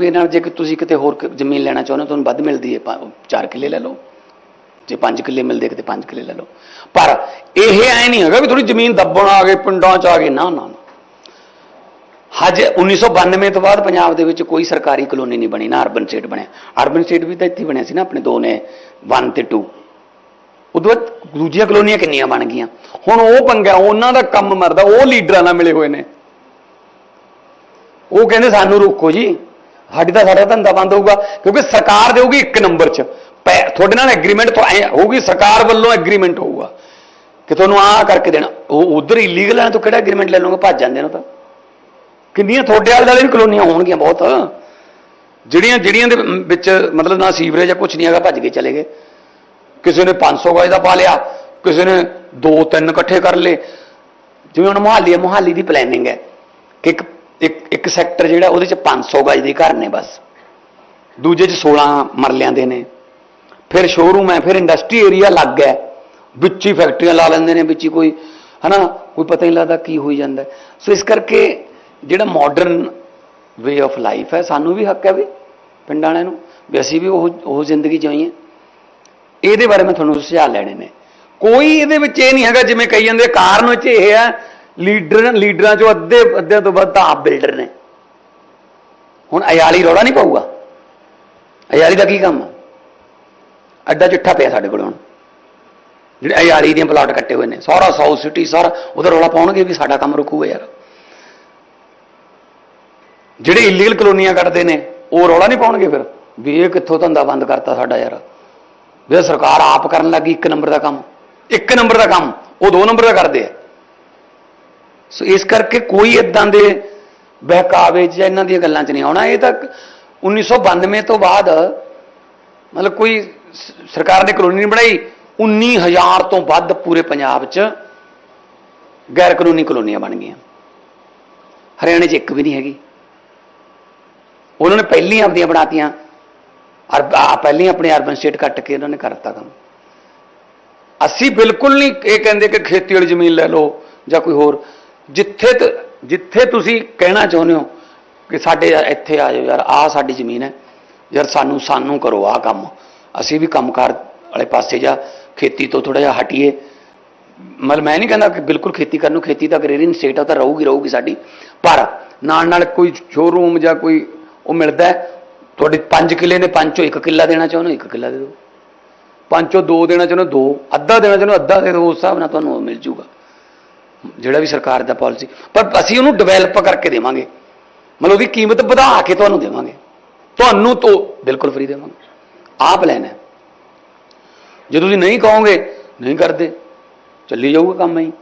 ਵੀ ਨਾਲ ਜੇ ਕਿ ਤੁਸੀਂ ਕਿਤੇ ਹੋਰ ਜ਼ਮੀਨ ਲੈਣਾ ਚਾਹੁੰਦੇ ਹੋ, ਤੁਹਾਨੂੰ ਵੱਧ ਮਿਲਦੀ ਹੈ 4 ਕਿੱਲੇ ਲੈ ਲਓ। ਜੇ 5 ਕਿੱਲੇ ਮਿਲਦੇ ਕਿਤੇ 5 ਕਿੱਲੇ ਲੈ ਲਓ। ਪਰ ਇਹ ਐ ਨਹੀਂ ਹੈਗਾ ਵੀ ਥੋੜੀ ਜ਼ਮੀਨ ਦੱਬਣ ਆ ਗਏ, ਪਿੰਡਾਂ 'ਚ ਆ ਗਏ। ਨਾ ਨਾ ਨਾ। ਹਜ 1992 ਤੋਂ ਬਾਅਦ ਪੰਜਾਬ ਦੇ ਵਿੱਚ ਕੋਈ ਸਰਕਾਰੀ ਕਲੋਨੀ ਨਹੀਂ ਬਣੀ, ਨਾ ਅਰਬਨ ਸਟੇਟ ਬਣਿਆ। ਅਰਬਨ ਸਟੇਟ ਵੀ ਤਾਂ ਇੱਥੇ ਬਣਿਆ ਸੀ ਨਾ, ਆਪਣੇ ਦੋ ਨੇ 1 ਤੇ 2 ਉਦੋਂ ਬਾਅਦ ਦੂਜੀਆਂ ਕਲੋਨੀਆਂ ਕਿੰਨੀਆਂ ਬਣ ਗਈਆਂ। ਹੁਣ ਉਹ ਪੰਗਾ, ਉਹਨਾਂ ਦਾ ਕੰਮ ਮਰਦਾ, ਉਹ ਲੀਡਰਾਂ ਨਾਲ ਮਿਲੇ ਹੋਏ ਨੇ। ਉਹ ਕਹਿੰਦੇ, ਸਾਨੂੰ ਰੋਕੋ ਜੀ। ਸਾਡੀ ਤਾਂ ਸਾਡਾ ਧੰਦਾ ਬੰਦ ਹੋਊਗਾ, ਕਿਉਂਕਿ ਸਰਕਾਰ ਦੇਊਗੀ ਇੱਕ ਨੰਬਰ 'ਚ। ਪੈ- ਤੁਹਾਡੇ ਨਾਲ ਐਗਰੀਮੈਂਟ ਤੋਂ ਐਂ ਹੋਊਗੀ, ਸਰਕਾਰ ਵੱਲੋਂ ਐਗਰੀਮੈਂਟ ਹੋਊਗਾ। ਕਿ ਤੁਹਾਨੂੰ ਆਹ ਕਰਕੇ ਦੇਣਾ। ਉਹ ਉਧਰ ਇਲੀਗਲ ਹੈ ਤਾਂ ਕਿਹੜਾ ਐਗਰੀਮੈਂਟ ਲੈ ਲਓਗੇ? ਭੱਜ ਜਾਂਦੇ ਨੇ ਤਾਂ। ਕਿੰਨੀਆਂ ਤੁਹਾਡੇ ਵਾਲੇ ਵਾਲੇ ਵੀ ਕਲੋਨੀਆਂ ਹੋਣਗੀਆਂ ਬਹੁਤ। ਜਿਹੜੀਆਂ ਜਿਹੜੀਆਂ ਦੇ ਵਿੱਚ ਮਤਲਬ ਨਾ ਸੀਵਰੇਜ ਜਾਂ ਕੁਛ ਨਹੀਂ ਹੈਗਾ, ਭੱਜ ਕੇ ਚਲੇ ਗਏ। ਕਿਸੇ ਨੇ 500 ਗਜ ਦਾ ਪਾ ਲਿਆ, ਕਿਸੇ ਨੇ 2-3 ਇਕੱਠੇ ਕਰ ਲਏ। ਜਿਵੇਂ ਹੁਣ ਮੁਹਾਲੀ ਹੈ ਮੁਹਾਲੀ ਦੀ ਪਲੈਨਿੰਗ ਹੈ ਕਿ ਇੱਕ ਇੱਕ ਇੱਕ ਸੈਕਟਰ ਜਿਹੜਾ ਉਹਦੇ ਚ 500 ਗਜ ਦੇ ਘਰ ਨੇ ਬਸ। ਦੂਜੇ ਚ 16 ਮਰਲਿਆਂ ਦੇ ਨੇ। ਫਿਰ ਸ਼ੋਰੂਮ ਹੈ, ਫਿਰ ਇੰਡਸਟਰੀ ਏਰੀਆ ਲੱਗ ਹੈ ਵਿੱਚ ਹੀ ਫੈਕਟਰੀਆਂ ਲਾ ਲੈਂਦੇ ਨੇ, ਵਿੱਚ ਹੀ ਕੋਈ, ਹਨਾ, ਕੋਈ ਪਤਾ ਹੀ ਨਹੀਂ ਲੱਗਦਾ ਕੀ ਹੋਈ ਜਾਂਦਾ। ਸੋ ਇਸ ਕਰਕੇ ਜਿਹੜਾ ਮਾਡਰਨ ਵੇ ਆਫ ਲਾਈਫ ਹੈ, ਸਾਨੂੰ ਵੀ ਹੱਕ ਹੈ ਵੀ ਪਿੰਡਾਂ ਵਾਲਿਆਂ ਨੂੰ, ਵੀ ਅਸੀਂ ਵੀ ਉਹ ਉਹ ਜ਼ਿੰਦਗੀ ਜਿਉਈਏ। ਇਹਦੇ ਬਾਰੇ ਮੈਂ ਤੁਹਾਨੂੰ ਸੁਝਾਅ ਲੈਣੇ ਨੇ। ਕੋਈ ਇਹਦੇ ਵਿੱਚ ਇਹ ਨਹੀਂ ਹੈਗਾ, ਜਿਵੇਂ ਕਹੀ ਜਾਂਦੇ ਕਾਰਨ ਵਿੱਚ ਇਹ ਹੈ ਲੀਡਰ ਲੀਡਰਾਂ ਚੋਂ ਅੱਧੇ ਅੱਧਿਆਂ ਤੋਂ ਵੱਧ ਤਾਂ ਆਪ ਬਿਲਡਰ ਨੇ। ਹੁਣ ਅਯਾਲੀ ਰੌਲਾ ਨਹੀਂ ਪਾਊਗਾ? ਅਯਾਲੀ ਦਾ ਕੀ ਕੰਮ ਅੱਡਾ ਚਿੱਠਾ ਪਿਆ ਸਾਡੇ ਕੋਲ ਹੁਣ। ਜਿਹੜੇ ਅਯਾਲੀ ਦੀਆਂ ਪਲਾਟ ਕੱਟੇ ਹੋਏ ਨੇ, ਸਾਰਾ ਸਾਊਥ ਸਿਟੀ ਸਾਰਾ ਉਹਦਾ ਰੌਲਾ ਪਾਉਣਗੇ ਵੀ ਸਾਡਾ ਕੰਮ ਰੁਕੂਗਾ ਯਾਰ ਜਿਹੜੇ ਇਲੀਗਲ ਕਲੋਨੀਆਂ ਕੱਟਦੇ ਨੇ, ਉਹ ਰੌਲਾ ਨਹੀਂ ਪਾਉਣਗੇ ਫਿਰ? ਵੀ ਇਹ ਕਿੱਥੋਂ ਧੰਦਾ ਬੰਦ ਕਰਤਾ ਸਾਡਾ ਯਾਰ? ਵੀ ਸਰਕਾਰ ਆਪ ਕਰਨ ਲੱਗੀ ਇੱਕ ਨੰਬਰ ਦਾ ਕੰਮ। ਇੱਕ ਨੰਬਰ ਦਾ ਕੰਮ, ਉਹ ਦੋ ਨੰਬਰ ਦਾ ਕਰਦੇ ਆ। ਸੋ ਇਸ ਕਰਕੇ ਕੋਈ ਇਦਾਂ ਦੇ ਬਹਿਕਾਵੇ ਜਾਂ ਇਹਨਾਂ ਦੀਆਂ ਗੱਲਾਂ 'ਚ ਨਹੀਂ ਆਉਣਾ। ਇਹ ਤਾਂ 1992 ਤੋਂ ਬਾਅਦ ਮਤਲਬ ਕੋਈ ਸਰਕਾਰ ਨੇ ਕਲੋਨੀ ਨਹੀਂ ਬਣਾਈ। 19000 ਤੋਂ ਵੱਧ ਪੂਰੇ ਪੰਜਾਬ 'ਚ ਗੈਰ ਕਾਨੂੰਨੀ ਕਲੋਨੀਆਂ ਬਣ ਗਈਆਂ। ਹਰਿਆਣੇ 'ਚ ਇੱਕ ਵੀ ਨਹੀਂ ਹੈਗੀ। ਉਹਨਾਂ ਨੇ ਪਹਿਲੀਆਂ ਆਪਣੀਆਂ ਬਣਾਤੀਆਂ। ਅਰਬ ਆ, ਪਹਿਲੀਆਂ ਆਪਣੇ ਅਰਬਨ ਸਟੇਟ ਕੱਟ ਕੇ ਉਹਨਾਂ ਨੇ ਕਰਤਾ ਕੰਮ। ਅਸੀਂ ਬਿਲਕੁਲ ਨਹੀਂ ਇਹ ਕਹਿੰਦੇ ਕਿ ਖੇਤੀ ਵਾਲੀ ਜ਼ਮੀਨ ਲੈ ਲਓ ਜਾਂ ਕੋਈ ਹੋਰ। ਜਿੱਥੇ ਤ- ਜਿੱਥੇ ਤੁਸੀਂ ਕਹਿਣਾ ਚਾਹੁੰਦੇ ਹੋ ਕਿ ਸਾਡੇ ਇੱਥੇ ਆ ਜਾਓ, ਯਾਰ ਆਹ ਸਾਡੀ ਜ਼ਮੀਨ ਹੈ। ਯਾਰ ਸਾਨੂੰ ਸਾਨੂੰ ਕਰੋ ਆਹ ਕੰਮ। ਅਸੀਂ ਵੀ ਕੰਮਕਾਰ ਵਾਲੇ ਪਾਸੇ ਜਾ ਖੇਤੀ ਤੋਂ ਥੋੜਾ ਜਿਹਾ ਹਟੀਏ। ਮਤਲਬ ਮੈਂ ਨਹੀਂ ਕਹਿੰਦਾ ਕਿ ਬਿਲਕੁਲ ਖੇਤੀ ਕਰਨ ਨੂੰ ਖੇਤੀ ਤਾਂ ਗ੍ਰੇਰੀਨ ਸਟੇਟ ਆ ਤਾਂ ਰਹੂਗੀ ਰਹੂਗੀ ਸਾਡੀ। ਪਰ ਨਾਲ ਨਾਲ ਕੋਈ ਸ਼ੋਰੂਮ ਜਾਂ ਕੋਈ ਉਹ ਮਿਲਦਾ ਤੁਹਾਡੇ 5 ਕਿੱਲੇ ਨੇ, ਪੰਜ ਚੋਂ ਇੱਕ ਕਿੱਲਾ ਦੇਣਾ ਚਾਹੁੰਦੇ ਹੋ? ਇੱਕ ਕਿੱਲਾ ਦੇ ਦਿਓ। ਪੰਜ ਚੋਂ ਦੋ ਦੇਣਾ ਚਾਹੁੰਦੇ ਹੋ? ਦੋ। ਅੱਧਾ ਦੇਣਾ ਚਾਹੁੰਦੇ ਹੋ? ਅੱਧਾ ਦੇ ਦਿਓ। ਉਸ ਹਿਸਾਬ ਨਾਲ ਤੁਹਾਨੂੰ ਉਹ ਮਿਲ ਜੂਗਾ ਜਿਹੜਾ ਵੀ ਸਰਕਾਰ ਦਾ ਪਾਲਿਸੀ ਪਰ ਅਸੀਂ ਉਹਨੂੰ ਡਿਵੈਲਪ ਕਰਕੇ ਦੇਵਾਂਗੇ। ਮਤਲਬ ਉਹਦੀ ਕੀਮਤ ਵਧਾ ਕੇ ਤੁਹਾਨੂੰ ਦੇਵਾਂਗੇ। ਤੁਹਾਨੂੰ ਤੋਂ ਬਿਲਕੁਲ ਫ੍ਰੀ ਦੇਵਾਂਗੇ। ਆਹ ਪਲਾਨ ਹੈ। ਜੇ ਤੁਸੀਂ ਨਹੀਂ ਕਹੋਗੇ, ਨਹੀਂ ਕਰਦੇ, ਚੱਲੀ ਜਾਊਗਾ ਕੰਮ ਹੀ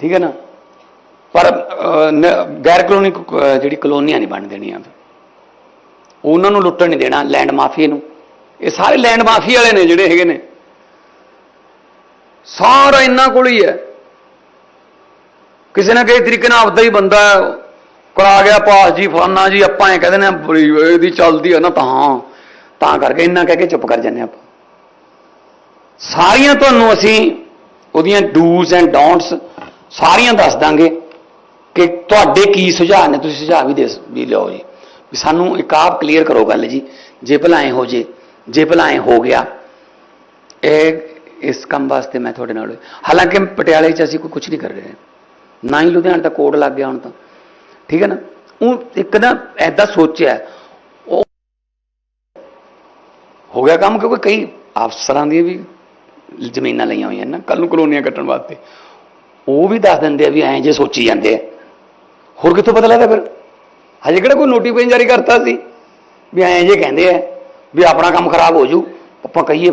ਠੀਕ ਹੈ ਨਾ? ਪਰ ਗੈਰ ਕਲੋਨੀ ਜਿਹੜੀ ਕਲੋਨੀਆਂ ਨਹੀਂ ਬਣ ਦੇਣੀਆਂ। ਉਹਨਾਂ ਨੂੰ ਲੁੱਟਣ ਨਹੀਂ ਦੇਣਾ ਲੈਂਡ ਮਾਫੀਏ ਨੂੰ। ਇਹ ਸਾਰੇ ਲੈਂਡ ਮਾਫੀ ਵਾਲੇ ਨੇ ਜਿਹੜੇ ਹੈਗੇ ਨੇ। ਸਾਰਾ ਇਹਨਾਂ ਕੋਲ ਹੀ ਹੈ। ਕਿਸੇ ਨਾ ਕਿਸੇ ਤਰੀਕੇ ਨਾਲ ਆਪਦਾ ਹੀ ਬੰਦਾ ਕਰਾ ਗਿਆ ਪਾਸ ਜੀ, ਫਲਾਨਾ ਜੀ, ਆਪਾਂ ਇਹ ਕਹਿੰਦੇ ਨੇ ਬੜੀ ਇਹਦੀ ਚੱਲਦੀ ਆ ਨਾ ਤਾਂ। ਤਾਂ ਕਰਕੇ ਇੰਨਾ ਕਹਿ ਕੇ ਚੁੱਪ ਕਰ ਜਾਂਦੇ ਆਪਾਂ। ਸਾਰੀਆਂ ਤੁਹਾਨੂੰ ਅਸੀਂ ਉਹਦੀਆਂ ਡੂਜ਼ ਐਂਡ ਡੋਂਟਸ ਸਾਰੀਆਂ ਦੱਸ ਦਾਂਗੇ ਕਿ ਤੁਹਾਡੇ ਕੀ ਸੁਝਾਅ ਨੇ, ਤੁਸੀਂ ਸੁਝਾਅ ਵੀ ਦੇ ਵੀ ਲਿਓ ਜੀ। ਵੀ ਸਾਨੂੰ ਇੱਕ ਆਪ ਕਲੀਅਰ ਕਰੋ ਗੱਲ ਜੀ। ਜੇ ਭਲਾ ਐਂ ਹੋ ਜੇ ਜੇ ਭਲਾ ਐਂ ਹੋ ਗਿਆ, ਇਹ, ਇਸ ਕੰਮ ਵਾਸਤੇ ਮੈਂ ਤੁਹਾਡੇ ਨਾਲ, ਹਾਲਾਂਕਿ ਪਟਿਆਲੇ 'ਚ ਅਸੀਂ ਕੋਈ ਕੁਝ ਨਹੀਂ ਕਰ ਰਹੇ। ਨਾ ਹੀ ਲੁਧਿਆਣਾ ਦਾ ਕੋਡ ਲੱਗ ਗਿਆ ਹੁਣ ਤਾਂ। ਠੀਕ ਹੈ ਨਾ? ਉਹ ਇੱਕ ਨਾ ਐਦਾਂ ਸੋਚਿਆ। ਉਹ ਹੋ ਗਿਆ ਕੰਮ ਕਿਉਂਕਿ ਕਈ ਅਫਸਰਾਂ ਦੀਆਂ ਵੀ ਜ਼ਮੀਨਾਂ ਲਈਆਂ ਹੋਈਆਂ ਨਾ ਕੱਲ ਨੂੰ ਕਲੋਨੀਆਂ ਕੱਟਣ ਵਾਸਤੇ। ਉਹ ਵੀ ਦੱਸ ਦਿੰਦੇ ਆ ਵੀ ਐਂ ਜੇ ਸੋਚੀ ਜਾਂਦੇ ਆ। ਹੋਰ ਕਿੱਥੋਂ ਪਤਾ ਲੱਗਦਾ ਫਿਰ? ਹਜੇ ਕਿਹੜਾ ਕੋਈ ਨੋਟੀਫਿਕੇਸ਼ਨ ਜਾਰੀ ਕਰਤਾ ਸੀ? ਵੀ ਐਂ ਜੇ ਕਹਿੰਦੇ ਆ ਵੀ ਆਪਣਾ ਕੰਮ ਖਰਾਬ ਹੋ ਜੂ ਆਪਾਂ ਕਹੀਏ